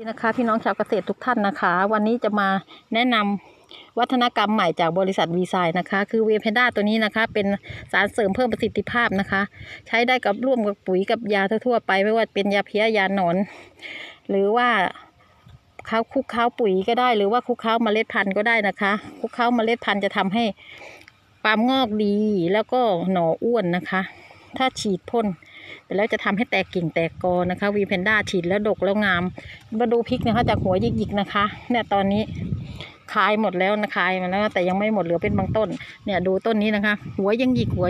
ดีนะคะพี่น้องชาวเกษตรทุกท่านนะคะ วันนี้จะมาแนะนำวัฒนกรรมใหม่จากบริษัทวีไซนะคะ คือเวเพนด้าตัวนี้นะคะ เป็นสารเสริมเพิ่มประสิทธิภาพนะคะ ใช้ได้กับร่วมกับปุ๋ยกับยาทั่วๆไป ไม่ว่าเป็นยาเพี้ยยาหนอน หรือว่าข้าวคุกข้าวปุ๋ยก็ได้ หรือว่าคุกข้าวเมล็ดพันธุ์ก็ได้นะคะ คุกข้าวเมล็ดพันธุ์จะทำให้ปาล์มงอกดีแล้วก็หน่ออ้วนนะคะ ถ้าฉีดพ่น แต่แล้วจะทำให้แตกกิ่งแตกกอนะคะวีเพนด้าฉีดแล้วดกแล้วงาม มาดูพริกนะคะ จากหัวหยิกๆนะคะ เนี่ยตอนนี้คายหมดแล้วนะคายมาแล้วแต่ยังไม่หมดเหลือเป็นบางต้น เนี่ยดูต้นนี้นะคะ หัวยังหยิกหัว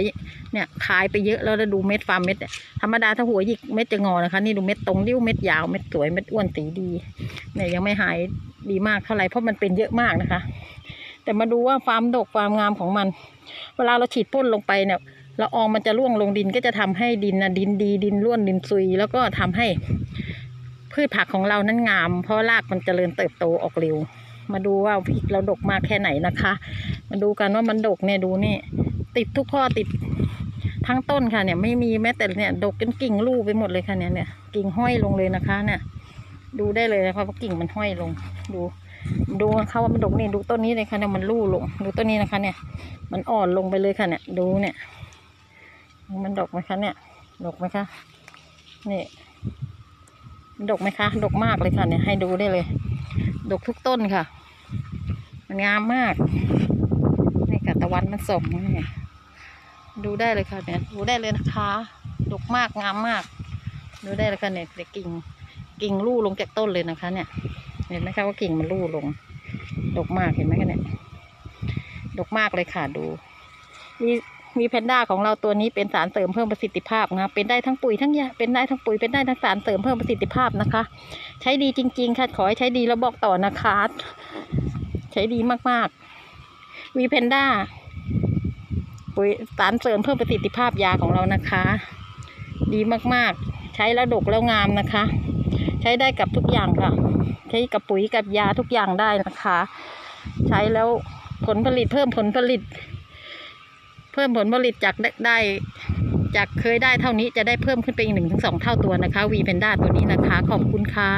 เนี่ยคายไปเยอะแล้วแล้วดูเม็ดฟาร์มเม็ดธรรมดาถ้าหัวหยิกเม็ดจะงอนะคะ นี่ดูเม็ดตรงริ้วเม็ดยาวเม็ดสวยเม็ดอ้วนสีดี เนี่ยยังไม่หายดีมากเท่าไหร่เพราะมันเป็นเยอะมากนะคะ แต่มาดูว่าฟาร์มดกฟาร์มงามของมัน เวลาเราฉีดพ่นลงไปเนี่ย ละอองมันจะร่วงลงดินก็จะทำให้ดินนะดินดีดินร่วนดินซุย แล้วก็ทำให้พืชผักของเรานั้นงาม เพราะรากมันเจริญเติบโตออกเร็ว มาดูว่าพริกเราดกมากแค่ไหนนะคะ มาดูกันว่ามันดกเนี่ยดูนี่ ติดทุกข้อติดทั้งต้นค่ะเนี่ยไม่มีแม้แต่เนี่ยดกจนกิ่งลู่ไปหมดเลยค่ะเนี่ยเนี่ยกิ่งห้อยลงเลยนะคะ เนี่ย ดูได้เลยนะคะว่ากิ่งมันห้อยลง ดู ดูนะคะว่ามันดกนี่ดูต้นนี้เลยค่ะเนี่ยมันลู่ลง ดูต้นนี้นะคะ เนี่ย มันอ่อนลงไปเลยค่ะเนี่ยดูเนี่ย มันดกไหมคะเนี่ย ดกไหมคะ นี่ ดกไหมคะ ดกมากเลยค่ะ เนี่ย ให้ดูได้เลย ดกทุกต้นค่ะ มันงามมาก นี่ค่ะตะวันมันส่งนี่ดูได้เลยค่ะเนี่ย ดูได้เลยนะคะ ดกมากงามมาก ดูได้เลยค่ะเนี่ยแต่กิ่ง กิ่งลู่ลงจากต้นเลยนะคะ เนี่ย เห็นไหมคะว่ากิ่งมันลู่ลง ดกมากเห็นไหมคะเนี่ย ดกมากเลยค่ะดูมี มีแพนด้าของเราตัวนี้เป็นสารเสริมเพิ่มประสิทธิภาพนะเป็นได้ทั้งปุ๋ยทั้งยาเป็นได้ทั้งปุ๋ยเป็นได้ทั้งสารเสริมเพิ่มประสิทธิภาพนะคะ ใช้ดีจริง ๆ ค่ะขอให้ใช้ดีแล้วบอกต่อนะคะ ใช้ดีมากๆวีแพนด้าปุ๋ยสารเสริมเพิ่มประสิทธิภาพยาของเรานะคะ ดีมากๆ ใช้แล้วดกแล้วงามนะคะ ใช้ได้กับทุกอย่างค่ะ ใช้กับปุ๋ยกับยาทุกอย่างได้นะคะ ใช้แล้วผลผลิตเพิ่มผลผลิต เพิ่มผลผลิตจากได้จากเคยได้เท่านี้จะได้เพิ่มขึ้นไปอีกหนึ่งถึงสองเท่าตัวนะคะวีเพนด้าตัวนี้นะคะ ขอบคุณค่ะ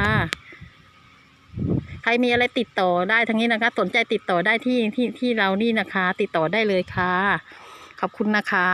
ใครมีอะไรติดต่อได้ทั้งนี้นะคะ สนใจติดต่อได้ที่ที่ที่เรานี่นะคะ ติดต่อได้เลยค่ะ ขอบคุณนะคะ